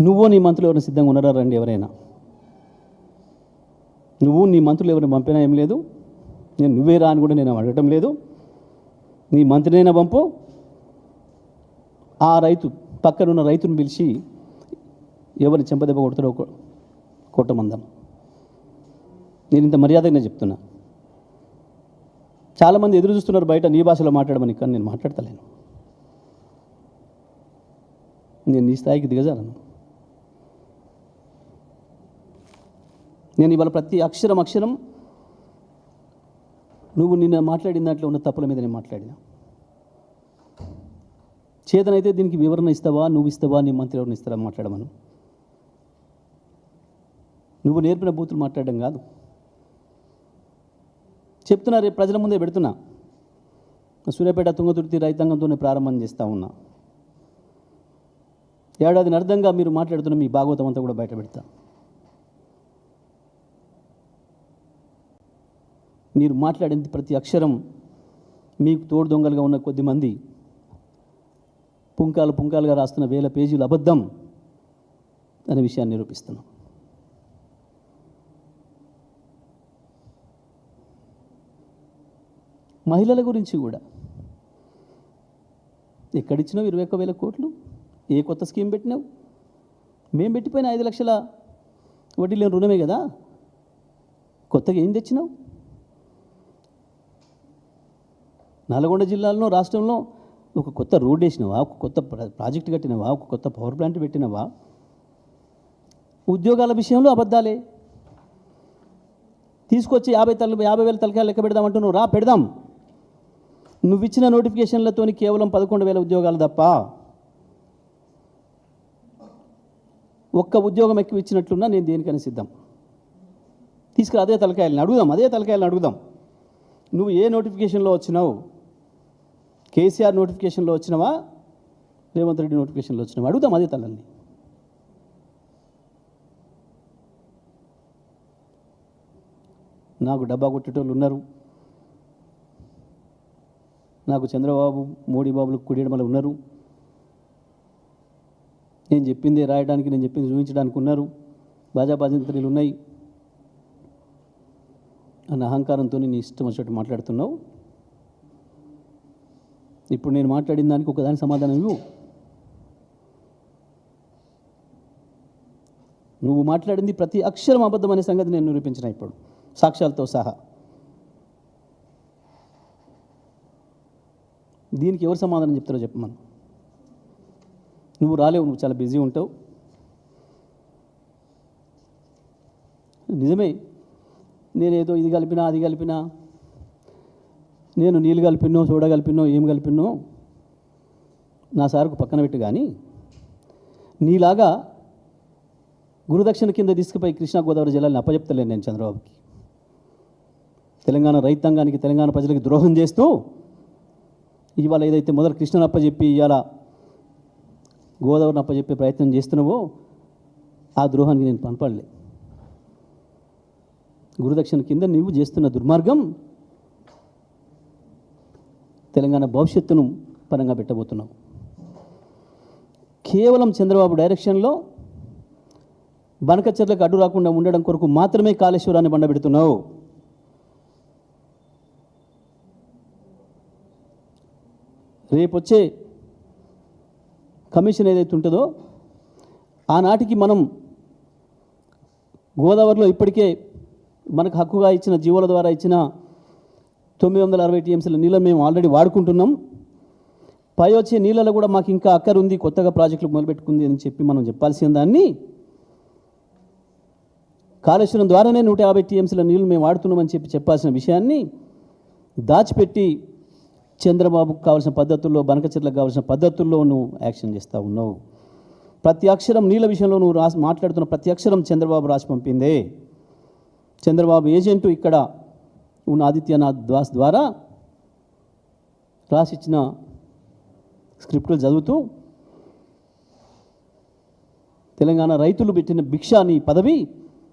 నువ్వు నీ మంత్రులు ఎవరైనా సిద్ధంగా ఉన్నారా రండి ఎవరైనా? నువ్వు నీ మంత్రులు ఎవరిని పంపినా ఏం లేదు. నేను నువ్వే రా అని కూడా నేను అడగటం లేదు. నీ మంత్రినైనా పంపు. ఆ రైతు పక్కనున్న రైతును పిలిచి ఎవరిని చెంపదెబ్బ కొడతాడో కొట్టమందాం. నేను ఇంత మర్యాదగానే చెప్తున్నా. చాలామంది ఎదురు చూస్తున్నారు బయట నీ భాషలో మాట్లాడమని కానీ నేను మాట్లాడతలేను. నేను నీ స్థాయికి దిగజాలను. నేను ఇవాళ ప్రతి అక్షరం అక్షరం నువ్వు నిన్న మాట్లాడిన దాంట్లో ఉన్న తప్పుల మీద నేను మాట్లాడినా. చేతనైతే దీనికి వివరణ ఇస్తావా? నువ్వు ఇస్తావా? నీ మంత్రి ఎవరిని ఇస్తారా మాట్లాడమను. నువ్వు నేర్పిన బూతులు మాట్లాడడం కాదు. చెప్తున్నా రేపు ప్రజల ముందే పెడుతున్నా. సూర్యాపేట తుంగతుర్తి రైతాంగంతోనే ప్రారంభం చేస్తూ ఉన్నా. ఏడాదిని అర్థంగా మీరు మాట్లాడుతున్న మీ భాగవతం అంతా కూడా బయట పెడతా. మీరు మాట్లాడింది ప్రతి అక్షరం మీకు తోడు దొంగలుగా ఉన్న కొద్ది మంది పుంకాలు పుంకాలుగా రాస్తున్న వేల పేజీలు అబద్ధం అనే విషయాన్ని నిరూపిస్తున్నాం. మహిళల గురించి కూడా ఎక్కడిచ్చినావు ఇరవై ఒక్క వేల కోట్లు? ఏ కొత్త స్కీమ్ పెట్టినావు? మేము పెట్టిపోయిన ఐదు లక్షల వడ్డీ లేని రుణమే కదా? కొత్తగా ఏం తెచ్చినావు? నల్గొండ జిల్లాలో రాష్ట్రంలో ఒక కొత్త రోడ్ వేసినవా? ఒక కొత్త ప్రాజెక్ట్ కట్టినవా? ఒక కొత్త పవర్ ప్లాంట్ పెట్టినవా? ఉద్యోగాల విషయంలో అబద్ధాలే. తీసుకొచ్చి యాభై తల యాభై వేల తలకాయలు లెక్క పెడదామంటున్నావు. రా పెడదాం. నువ్వు ఇచ్చిన నోటిఫికేషన్లతోని కేవలం పదకొండు వేల ఉద్యోగాలు తప్ప ఒక్క ఉద్యోగం ఎక్కువ ఇచ్చినట్లున్నా నేను దేనికైనా సిద్ధం. తీసుకురా అదే తలకాయలను అడుగుదాం అదే తలకాయలని అడుగుదాం. నువ్వు ఏ నోటిఫికేషన్లో వచ్చినావు? కేసీఆర్ నోటిఫికేషన్లో వచ్చినవా? రేవంత్ రెడ్డి నోటిఫికేషన్లో వచ్చినవా? అడుగుదాం అదే తల్లని. నాకు డబ్బా కొట్టేటోళ్ళు ఉన్నారు. నాకు చంద్రబాబు మోడీ బాబులు కుడియడమల ఉన్నారు. నేను చెప్పింది రాయడానికి నేను చెప్పింది చూపించడానికి ఉన్నారు. బాజాబాజంత్రీలు ఉన్నాయి. అన్న అహంకారంతో నీ ఇష్టం వచ్చినట్టు మాట్లాడుతున్నావు. ఇప్పుడు నేను మాట్లాడిన దానికి ఒకదాని సమాధానం ఇవ్వు. నువ్వు మాట్లాడింది ప్రతి అక్షరం అబద్ధం అనే సంగతి నేను నిరూపించిన ఇప్పుడు. సాక్ష్యాలతో సహా. దీనికి ఎవరు సమాధానం చెప్తారో చెప్పమను నువ్వు రాలేవు నువ్వు చాలా బిజీ ఉంటావు. నిజమే నేనేదో ఇది కలిపినా అది కలిపినా నేను నీళ్ళు కలిపినో సోడా కలిపినో ఏం కలిపినో నా సార్కు పక్కన పెట్టు కానీ నీలాగా గురుదక్షిణ కింద తీసుకుపోయి కృష్ణా గోదావరి జిల్లాని అప్పచెప్తలేను నేను చంద్రబాబుకి. తెలంగాణ రైతాంగానికి తెలంగాణ ప్రజలకు ద్రోహం చేస్తూ ఇవాళ ఏదైతే మొదలు కృష్ణను అప్పజెప్పి ఇవాళ గోదావరిని అప్పచెప్పే ప్రయత్నం చేస్తున్నావో ఆ ద్రోహానికి నేను పనపడలే గురుదక్షిణ కింద నువ్వు చేస్తున్న దుర్మార్గం తెలంగాణ భవిష్యత్తును పరంగా పెట్టబోతున్నాం. కేవలం చంద్రబాబు డైరెక్షన్లో బనకచర్లకు అడ్డు రాకుండా ఉండడం కొరకు మాత్రమే కాళేశ్వరాన్ని బండబెడుతున్నావు. రేపొచ్చే కమిషన్ ఏదైతే ఉంటుందో ఆనాటికి మనం గోదావరిలో ఇప్పటికే మనకు హక్కుగా ఇచ్చిన జీవోల ద్వారా ఇచ్చిన తొమ్మిది వందల అరవై టీఎంసీల నీళ్ళని మేము ఆల్రెడీ వాడుకుంటున్నాం. పై వచ్చే నీళ్ళలో కూడా మాకు ఇంకా అక్కరు ఉంది కొత్తగా ప్రాజెక్టులు మొదలుపెట్టుకుంది అని చెప్పి మనం చెప్పాల్సిన దాన్ని. కాళేశ్వరం ద్వారానే నూట యాభై టీఎంసీల నీళ్ళు మేము వాడుతున్నామని చెప్పి చెప్పాల్సిన విషయాన్ని దాచిపెట్టి చంద్రబాబుకు కావాల్సిన పద్ధతుల్లో బనకచెట్లకు కావాల్సిన పద్ధతుల్లో నువ్వు యాక్షన్ చేస్తూ ఉన్నావు. ప్రతి అక్షరం నీళ్ళ విషయంలో నువ్వు రాసి మాట్లాడుతున్న ప్రతి అక్షరం చంద్రబాబు రాసి పంపిందే. చంద్రబాబు ఏజెంటు ఇక్కడ ఉన్న ఆదిత్యనాథ్ దాస్ ద్వారా రాసిచ్చిన స్క్రిప్టులు చదువుతూ తెలంగాణ రైతులు పెట్టిన భిక్ష నీ పదవి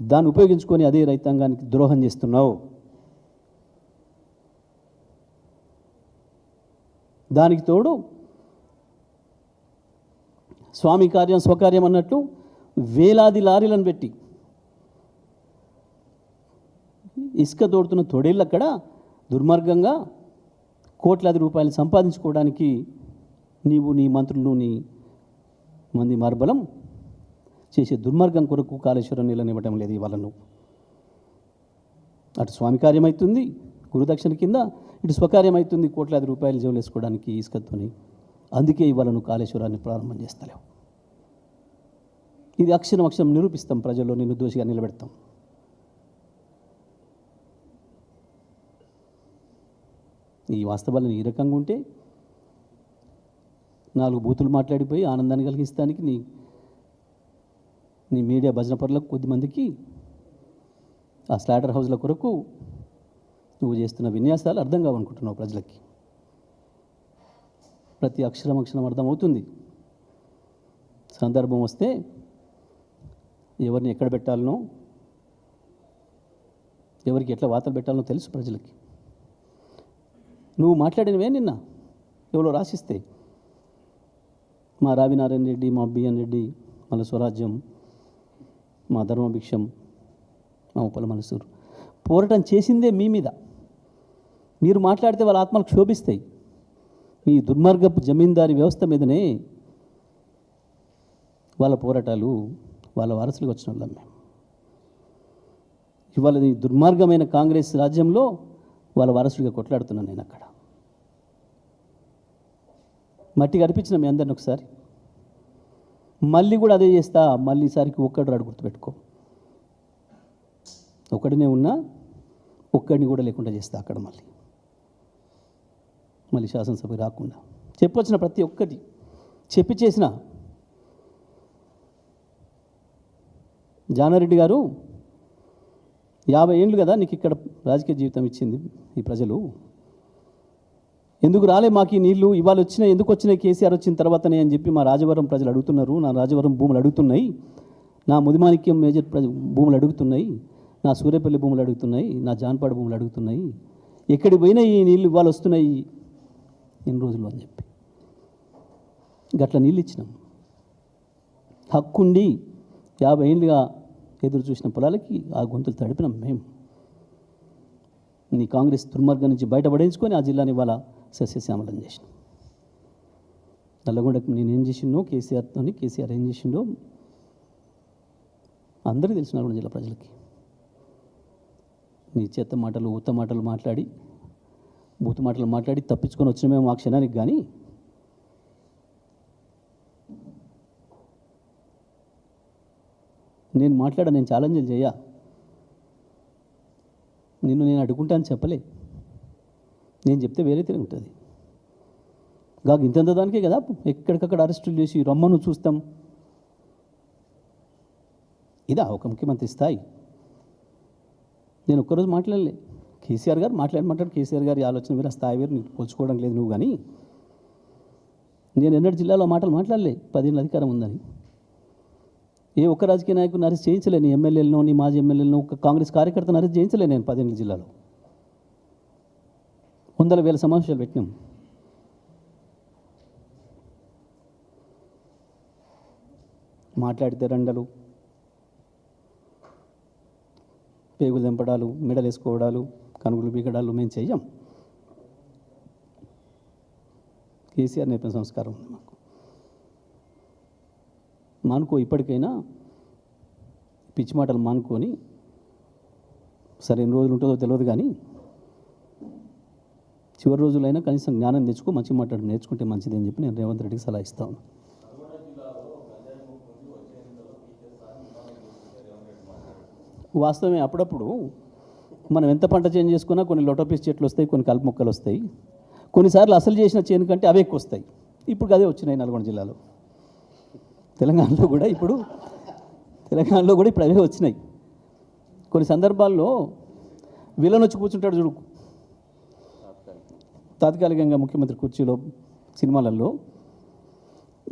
దాన్ని ఉపయోగించుకొని అదే రైతాంగానికి ద్రోహం చేస్తున్నావు. దానికి తోడు స్వామి కార్యం స్వకార్యం అన్నట్టు వేలాది లారీలను పెట్టి ఇసుక తోడుతున్న తొడేళ్ళు అక్కడ దుర్మార్గంగా కోట్లాది రూపాయలు సంపాదించుకోవడానికి నీవు నీ మంత్రులు నీ మంది మార్బలం చేసే దుర్మార్గం కొరకు కాళేశ్వరం నిలనివ్వటం లేదు ఇవాళ నువ్వు. అటు స్వామి కార్యమవుతుంది గురుదక్షిణ కింద ఇటు స్వకార్యమవుతుంది కోట్లాది రూపాయలు జోలేసుకోవడానికి ఇసుకతోని. అందుకే ఇవాళ నువ్వు కాళేశ్వరాన్ని ప్రారంభం చేస్తలేవు. ఇది అక్షరం అక్షరం నిరూపిస్తాం ప్రజల్లో నిన్ను దోషిగా నిలబెడతాం. ఈ వాస్తవాలను ఈ రకంగా ఉంటే నాలుగు బూతులు మాట్లాడిపోయి ఆనందాన్ని కలిగిస్తానికి నీ నీ మీడియా భజన పరులకు కొద్దిమందికి ఆ స్లాటర్ హౌస్ల కొరకు నువ్వు చేస్తున్న విన్యాసాలు అర్థం కావనుకుంటున్నావు ప్రజలకి. ప్రతి అక్షరం అక్షరం అర్థమవుతుంది. సందర్భం వస్తే ఎవరిని ఎక్కడ పెట్టాలనో ఎవరికి ఎట్లా వార్తలు పెట్టాలనో తెలుసు ప్రజలకి. నువ్వు మాట్లాడినవే నిన్న? ఎవరో రాసిస్తే. మా రావినారాయణ రెడ్డి మా బిఎన్ రెడ్డి మన స్వరాజ్యం మా ధర్మభిక్షం మా ఉప్పల మనసూరు పోరాటం చేసిందే మీ మీద. మీరు మాట్లాడితే వాళ్ళ ఆత్మలు క్షోభిస్తాయి. మీ దుర్మార్గపు జమీందారీ వ్యవస్థ మీదనే వాళ్ళ పోరాటాలు వాళ్ళ వారసులకు వచ్చిన వాళ్ళం మేము ఇవాళ దుర్మార్గమైన కాంగ్రెస్ రాజ్యంలో వాళ్ళ వారసుడిగా కొట్లాడుతున్నాను నేను అక్కడ. మట్టి కనిపించిన మీ అందరిని ఒకసారి. మళ్ళీ కూడా అదే చేస్తా మళ్ళీ ఈసారికి ఒక్కడు రాడు గుర్తుపెట్టుకో. ఒకడినే ఉన్నా ఒక్కడిని కూడా లేకుండా చేస్తా అక్కడ మళ్ళీ. మళ్ళీ శాసనసభకి రాకుండా. చెప్పొచ్చిన ప్రతి ఒక్కటి చెప్పి చేసిన. జానారెడ్డి గారు యాభై ఏళ్ళు కదా నీకు ఇక్కడ రాజకీయ జీవితం ఇచ్చింది ఈ ప్రజలు. ఎందుకు రాలే మాకు ఈ నీళ్ళు? ఇవాళ వచ్చినాయి ఎందుకు వచ్చినాయి? కేసీఆర్ వచ్చిన తర్వాతనే అని చెప్పి మా రాజవరం ప్రజలు అడుగుతున్నారు. నా రాజవరం భూములు అడుగుతున్నాయి. నా ముదిమాణిక్యం మేజర్ ప్రజ భూములు అడుగుతున్నాయి. నా సూర్యపల్లి భూములు అడుగుతున్నాయి. నా జాన్పాడు భూములు అడుగుతున్నాయి. ఎక్కడికి పోయినా ఈ నీళ్ళు ఇవాళ వస్తున్నాయి. ఎన్ని రోజులు అని చెప్పి. గట్ల నీళ్ళు ఇచ్చినాం. హక్కుండి యాభై ఏళ్ళుగా ఎదురు చూసిన పొలాలకి ఆ గొంతులు తడిపినాం మేము. నీ కాంగ్రెస్ దుర్మార్గం నుంచి బయటపడేసుకొని ఆ జిల్లాని ఇవాళ సస్యశ్యామలం చేసినాం. నల్లగొండకు నేను ఏం చేసిండో కేసీఆర్తో కేసీఆర్ ఏం చేసిండో అందరికీ తెలిసిన నల్గొండ జిల్లా ప్రజలకి. నీ చేత మాటలు ఊత మాటలు మాట్లాడి బూతు మాటలు మాట్లాడి తప్పించుకొని వచ్చినమేమో ఆ క్షణానికి కానీ నేను మాట్లాడా నేను ఛాలెంజ్లు చేయ. నిన్ను నేను అడుగుంటాను చెప్పలే. నేను చెప్తే వేరే తిరిగి ఉంటుంది. కాక ఇంతంత దానికే కదా ఎక్కడికక్కడ అరెస్టులు చేసి రమ్మను చూస్తాం. ఇదా ఒక ముఖ్యమంత్రి స్థాయి. నేను ఒక్కరోజు మాట్లాడలే. కేసీఆర్ గారు మాట్లాడమంటాడు కేసీఆర్ గారి ఆలోచన వేరు ఆ స్థాయి వేరు నీకు పోల్చుకోవడం లేదు నువ్వు కానీ. నేను ఎన్నడూ జిల్లాలో మాటలు మాట్లాడలే. పదిహేను అధికారం ఉందని. ఏ ఒక్క రాజకీయ నాయకుడిని అరెస్ట్ చేయించలేను నీ ఎమ్మెల్యేలను నీ మాజీ ఎమ్మెల్యేలను ఒక కాంగ్రెస్ కార్యకర్తను అరెస్ట్ చేయించలేను నేను పదిహేను జిల్లాలో. వందల వేల సమావేశాలు పెట్టినాం. మాట్లాడితే రండలు పేగులు దింపడాలు మెడలు వేసుకోవడాలు కనుగులు బిగడాలు మేము చెయ్యం. కేసీఆర్ నేర్పిన సంస్కారం ఉంది మాకు. మానుకో ఇప్పటికైనా పిచ్చి మాటలు మానుకొని సరే ఎన్ని రోజులు ఉంటుందో తెలియదు కానీ చివరి రోజులైనా కనీసం జ్ఞానం తెచ్చుకో మంచి మాట్లాడు నేర్చుకుంటే మంచిది అని చెప్పి నేను రేవంత్ రెడ్డికి సలహా ఇస్తాను వాస్తవమే అప్పుడప్పుడు మనం ఎంత పంట చేంజ్ చేసుకున్నా కొన్ని లోటోపీస్ చెట్లు వస్తాయి కొన్ని కలుపు మొక్కలు వస్తాయి. కొన్నిసార్లు అసలు చేసిన చేను కంటే అవే ఎక్కువ వస్తాయి. ఇప్పుడు అదే వచ్చినాయి నల్గొండ జిల్లాలో. తెలంగాణలో కూడా ఇప్పుడు తెలంగాణలో కూడా ఇప్పుడు అవే వచ్చినాయి. కొన్ని సందర్భాల్లో విలన్ వచ్చి కూర్చుంటాడు చూడు. తాత్కాలికంగా ముఖ్యమంత్రి కుర్చీలో సినిమాలలో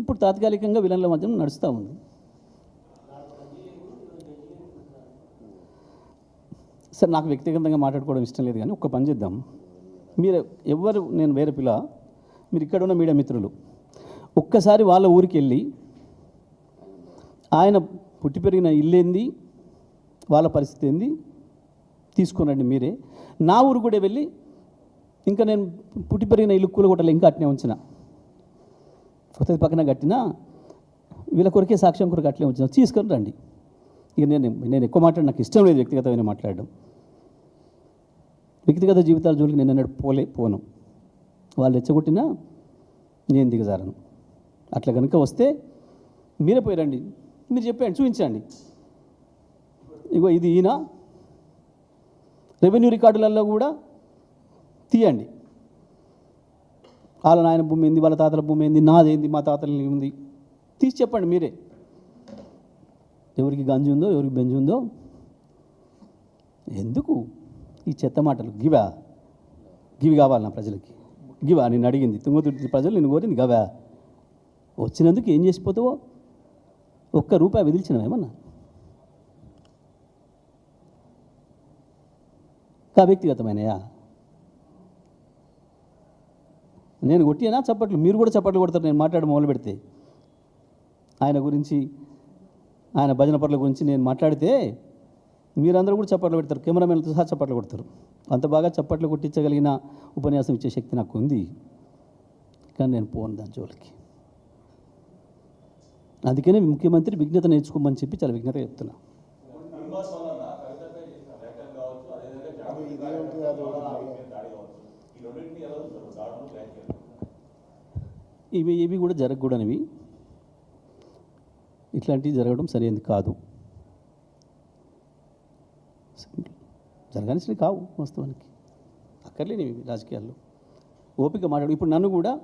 ఇప్పుడు తాత్కాలికంగా విలన్ల మధ్య నడుస్తూ ఉంది. సార్ నాకు వ్యక్తిగతంగా మాట్లాడుకోవడం ఇష్టం లేదు కానీ ఒక పని చేద్దాం. మీరు ఎవరు నేను వేరే పిల్ల మీరు ఇక్కడ ఉన్న మీడియా మిత్రులు ఒక్కసారి వాళ్ళ ఊరికి వెళ్ళి ఆయన పుట్టి పెరిగిన ఇల్లు ఏంది? వాళ్ళ పరిస్థితి ఏంది? తీసుకునండి మీరే. నా ఊరు కూడా వెళ్ళి ఇంకా నేను పుట్టి పెరిగిన ఇల్లు కూలగొట్టలే ఇంకా అట్నే ఉంచిన. కొత్తది పక్కన కట్టిన వీళ్ళ కొరికే సాక్ష్యం కొరకు అట్లే ఉంచిన. తీసుకొని రండి. ఇక నేను నేను ఎక్కువ మాట్లాడి నాకు ఇష్టం లేదు వ్యక్తిగతమైన మాట్లాడడం. వ్యక్తిగత జీవితాల జోలికి నేను అన్నాడు పోలే పోను. వాళ్ళు రెచ్చగొట్టినా నేను దిగజారను. అట్లా కనుక వస్తే మీరే పోయిరండి మీరు చెప్పండి చూపించండి. ఇగో ఇది ఈయన. రెవెన్యూ రికార్డులలో కూడా తీయండి. వాళ్ళ నాయన భూమి ఏంది వాళ్ళ తాతల భూమి ఏంది నాదేంది మా తాతల ఉంది. తీసి చెప్పండి మీరే. ఎవరికి గంజి ఉందో ఎవరికి బెంజి ఉందో. ఎందుకు ఈ చెత్త మాటలు? గివా. గివి కావాలి నా ప్రజలకి. గివా నేను అడిగింది. తుంగతుర్తి ప్రజలు నేను కోరింది గవా. వచ్చినందుకు ఏం చేసిపోతావో? ఒక్క రూపాయి విదిల్చినవేమన్నా? కా వ్యక్తిగతమైనయా? నేను కొట్టినా చప్పట్లు మీరు కూడా చప్పట్లు కొడతారు నేను మాట్లాడి మొదలు పెడితే. ఆయన గురించి ఆయన భజన పట్ల గురించి నేను మాట్లాడితే మీరందరూ కూడా చప్పట్లు పెడతారు కెమెరామెన్లతో సహా చప్పట్లు కొడతారు. అంత బాగా చప్పట్లు కొట్టించగలిగిన ఉపన్యాసం ఇచ్చే శక్తి నాకు ఉంది. కానీ నేను పోను దాని జోలికి. అందుకనే ముఖ్యమంత్రి విజ్ఞత నేర్చుకోమని చెప్పి చాలా విజ్ఞత చెప్తున్నా. ఇవి ఇవి కూడా జరగకూడనివి. ఇట్లాంటివి జరగడం సరైనది కాదు. జరగాల్సినవి కావు వాస్తవానికి. అక్కర్లేనివి రాజకీయాల్లో. ఓపిక మాట్లాడు. ఇప్పుడు నన్ను కూడా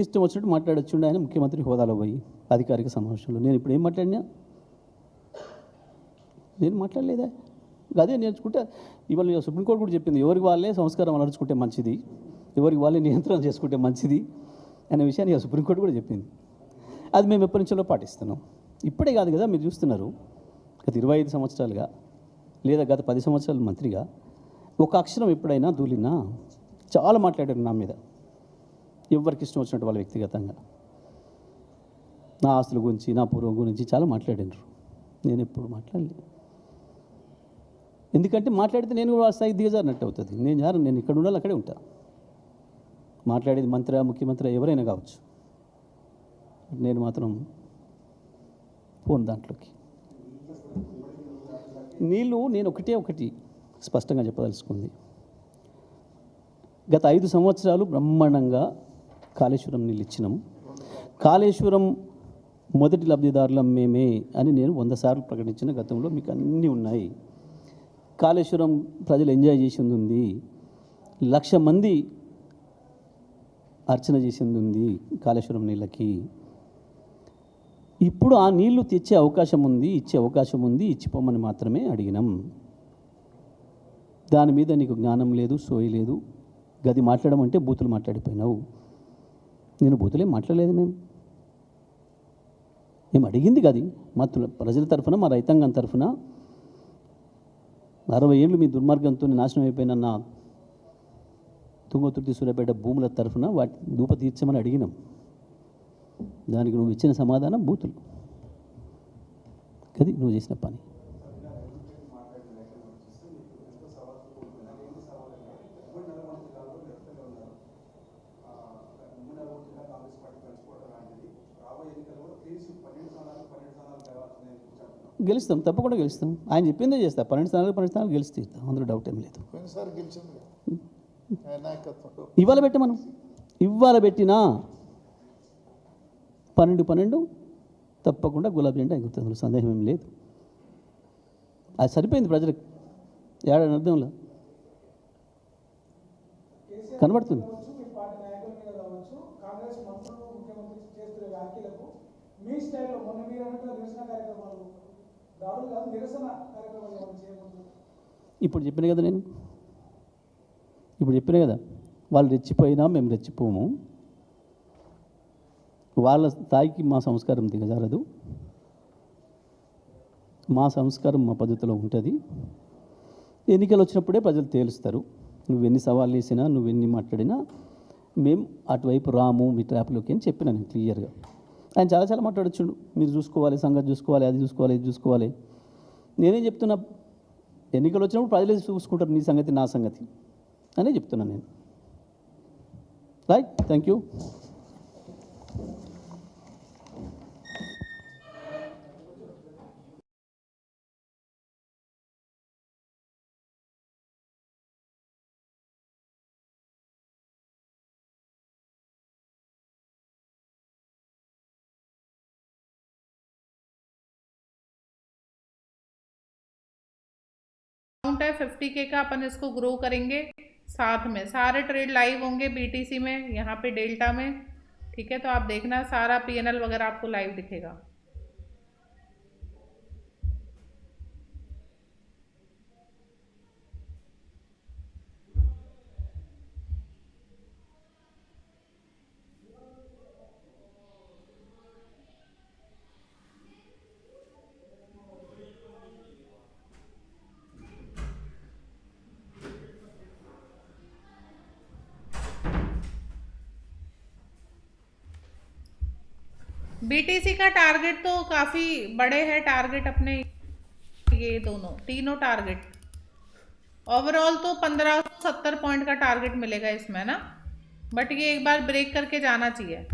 ఇష్టం వచ్చినట్టు మాట్లాడొచ్చుండే ఆయన ముఖ్యమంత్రి హోదాలో పోయి అధికారిక సమావేశంలో. నేను ఇప్పుడు ఏం మాట్లాడినా? నేను మాట్లాడలేదా? అదే నేర్చుకుంటే ఇవాళ సుప్రీంకోర్టు కూడా చెప్పింది ఎవరికి వాళ్ళే సంస్కారం అలర్చుకుంటే మంచిది ఎవరికి వాళ్ళే నియంత్రణ చేసుకుంటే మంచిది అనే విషయాన్ని సుప్రీంకోర్టు కూడా చెప్పింది. అది మేము ఎప్పటి నుంచో పాటిస్తున్నాం. ఇప్పుడే కాదు కదా మీరు చూస్తున్నారు. గత ఇరవై ఐదు సంవత్సరాలుగా లేదా గత పది సంవత్సరాల మంత్రిగా ఒక అక్షరం ఎప్పుడైనా దూలినా చాలా మాట్లాడారు నా మీద. ఎవరికి ఇష్టం వచ్చినట్టు వాళ్ళ వ్యక్తిగతంగా. నా ఆస్తుల గురించి నా పూర్వం గురించి చాలా మాట్లాడినారు. నేను ఎప్పుడు మాట్లాడలేదు ఎందుకంటే మాట్లాడితే నేను కూడా స్థాయి దిగజారినట్టు అవుతుంది. నేను జారు నేను ఇక్కడ ఉండాలి అక్కడే ఉంటా. మాట్లాడేది మంత్రి ముఖ్యమంత్రి ఎవరైనా కావచ్చు. నేను మాత్రం పోను దాంట్లోకి. నీళ్ళు నేను ఒకటే ఒకటి స్పష్టంగా చెప్పదలుచుకుంది. గత ఐదు సంవత్సరాలు బ్రహ్మాండంగా కాళేశ్వరం నీళ్ళు కాళేశ్వరం మొదటి లబ్ధిదారులం మేమే అని నేను వంద సార్లు ప్రకటించిన గతంలో మీకు అన్నీ ఉన్నాయి. కాళేశ్వరం ప్రజలు ఎంజాయ్ చేసింది ఉంది లక్ష మంది అర్చన చేసింది ఉంది కాళేశ్వరం నీళ్ళకి. ఇప్పుడు ఆ నీళ్ళు తెచ్చే అవకాశం ఉంది ఇచ్చే అవకాశం ఉంది ఇచ్చిపోమని మాత్రమే అడిగినాం. దాని మీద నీకు జ్ఞానం లేదు సోయి లేదు. గది మాట్లాడమంటే బూతులు మాట్లాడిపోయినావు. నేను బూతులేం మాట్లాడలేదు మేము. మేము అడిగింది కాదు. మా తుల- ప్రజల తరఫున మా రైతాంగం తరఫున అరవై ఏళ్ళు మీ దుర్మార్గంతో నాశనం అయిపోయిన నా తుంగతుర్తి సూర్యాపేట భూముల తరఫున వాటి దూప తీర్చమని అడిగినాం. దానికి నువ్వు ఇచ్చిన సమాధానం బూతులు. అది నువ్వు చేసిన పని. గెలుస్తాం తప్పకుండా గెలుస్తాం. ఆయన చెప్పిందే చేస్తా. పన్నెండు స్థానాలు పన్నెండు స్థానాలు గెలిచి తీరుతాం అందులో డౌట్ ఏం లేదు. ఇవాళ పెట్టి మనం. ఇవాళ పెట్టినా పన్నెండు పన్నెండు తప్పకుండా గులాబీ జెండా ఎగురుతుంది. అందులో సందేహం ఏం లేదు. అది సరిపోయింది ప్రజలకు. ఏడాది అర్థంలో కనబడుతుంది. మీ స్టైల్లో మొన్న మీరు నిరసన కార్యక్రమాలు ఇప్పుడు చెప్పిన కదా నేను? ఇప్పుడు చెప్పిన కదా? వాళ్ళు రెచ్చిపోయినా మేము రెచ్చిపోము. వాళ్ళ స్థాయికి మా సంస్కారం దిగజారదు. మా సంస్కారం మా పద్ధతిలో ఉంటుంది. ఎన్నికలు వచ్చినప్పుడే ప్రజలు తేలుస్తారు. నువ్వెన్ని సవాళ్ళు వేసినా నువ్వెన్ని మాట్లాడినా మేము అటువైపు రాము మీ ట్రాప్లోకి అని చెప్పిన నేను క్లియర్గా. ఆయన చాలా చాలా మాట్లాడొచ్చుండు. మీరు చూసుకోవాలి సంగతి చూసుకోవాలి అది చూసుకోవాలి ఇది చూసుకోవాలి. నేనేం చెప్తున్నా ఎన్నికలు వచ్చినప్పుడు ప్రజలే చూసుకుంటారు నీ సంగతి నా సంగతి. అనే చెప్తున్నాను నేను. రైట్ థ్యాంక్ యూ अमाउंट है फिफ्टी के का अपन इसको ग्रो करेंगे साथ में। सारे ट्रेड लाइव होंगे बीटीसी में, यहाँ पे डेल्टा में, ठीक है? तो आप देखना, सारा पीएनएल वगैरह आपको लाइव दिखेगा। बीटीसी का टारगेट तो काफ़ी बड़े हैं टारगेट अपने ये दोनों, तीनों टारगेट ओवरऑल तो पंद्रह सत्तर पॉइंट का टारगेट मिलेगा इसमें ना? बट ये एक बार ब्रेक करके जाना चाहिए।